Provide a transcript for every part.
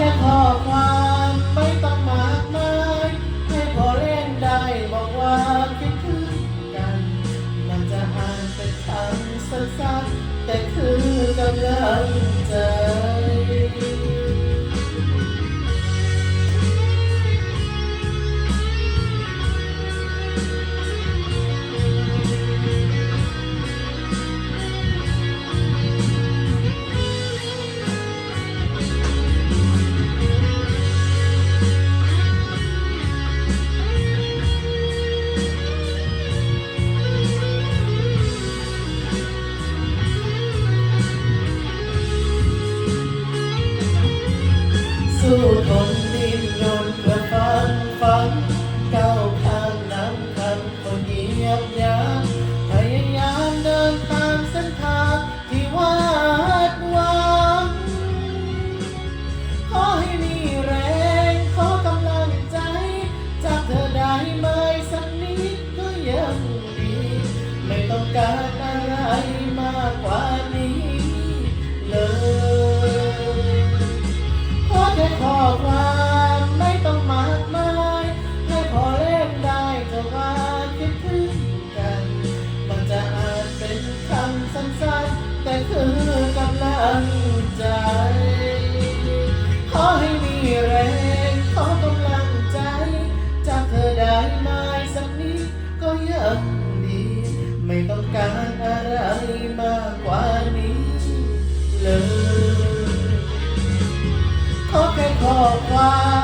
จะขอความ ไม่ต้องการอะไรมากกว่านี้เลยขอแค่ข้อความ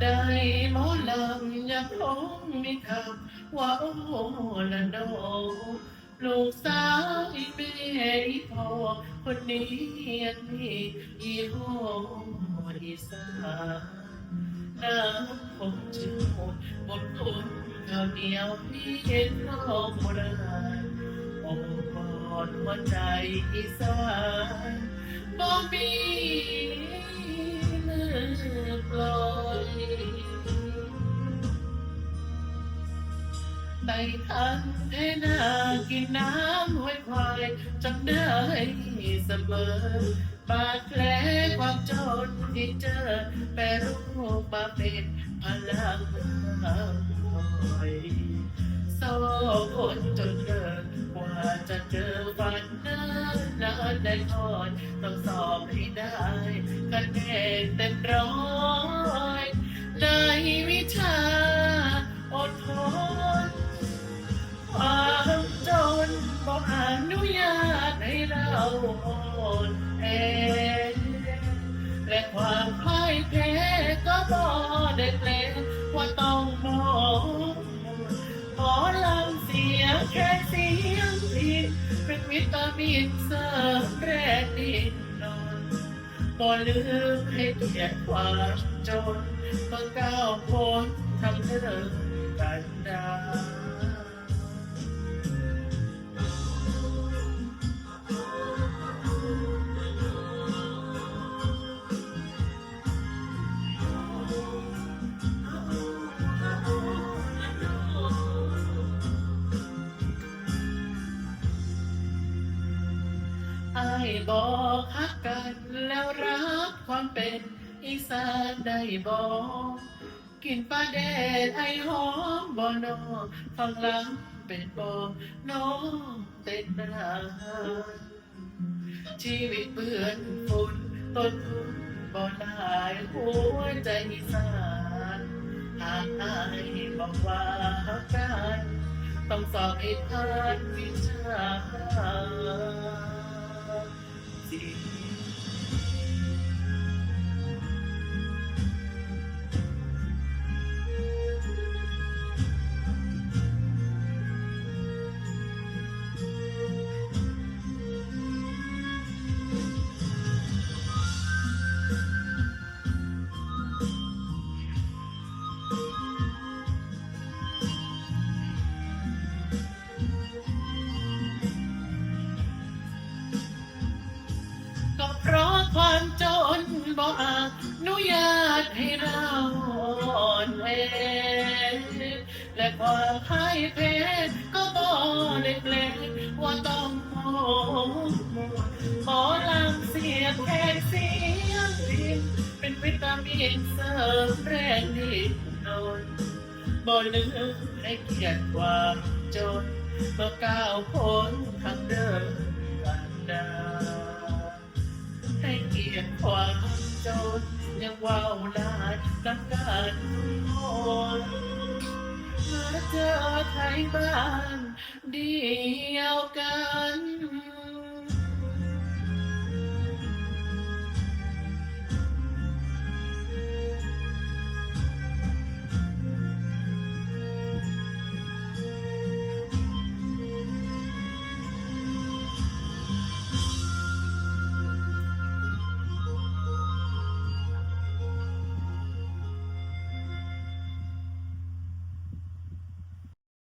ใดหมอลำยังคงมีคำว่าโอ้ละโนลูกสาวอีแม่อีพ่อคนนี้ยังมีอีโหอีสานน้ำผมจึงหมดหมดคุณข้าวเหนียวพี่เห็นข้าวโบราณองค์กรหัวใจอีสานบ่มี ในทันเทนากินน้ำห้วยควายจำได้เสมอบาดแผลความจนที่เจอแปรรูปมาเป็นพลังคอยโซ่คนจนเกินกว่าจะเจอฝันนั้นนานได้ทอดต้องสอบให้ได้ คะแนนเต็มร้อยในวิชาอดทนความจนบอกอนุญาตให้เราอ่อนแอและความพ่ายแพ้ก็บอกได้แปลว่าต้องมองหมอลำเสียงแค่เสียงผิดเป็นวิตามินเสริมแร่ดินนอน บ่ลืมให้เกียรติความจนต้องก้าวพ้นทำเรื่องกันดา ฮักกันแล้วรักความเป็นอีสานได้บอกกินปลาแดดไอหอมบ่นอฟังหลังเป็นบ่น้องเป็นอาชีวิตเปื้อนฝุ่นต้นทุนบ่หลายหัวใจอีสานหากอายบอกว่าฮักกันต้องสอบให้ผ่านวิชา จี และความพ่ายแพ้ก็บ่ได้แปลว่าต้องโมหมอลำเสียงแค่เสียงพินเป็นวิตามินเสริมแรงนิดหน่อยบ่ลืมให้เกียรติความจนเมื่อก้าวพ้นทางเดินกันดาให้เกียรติความจนยังว่าวลายนักการมนาเจอไทยบ้านเดียวกัน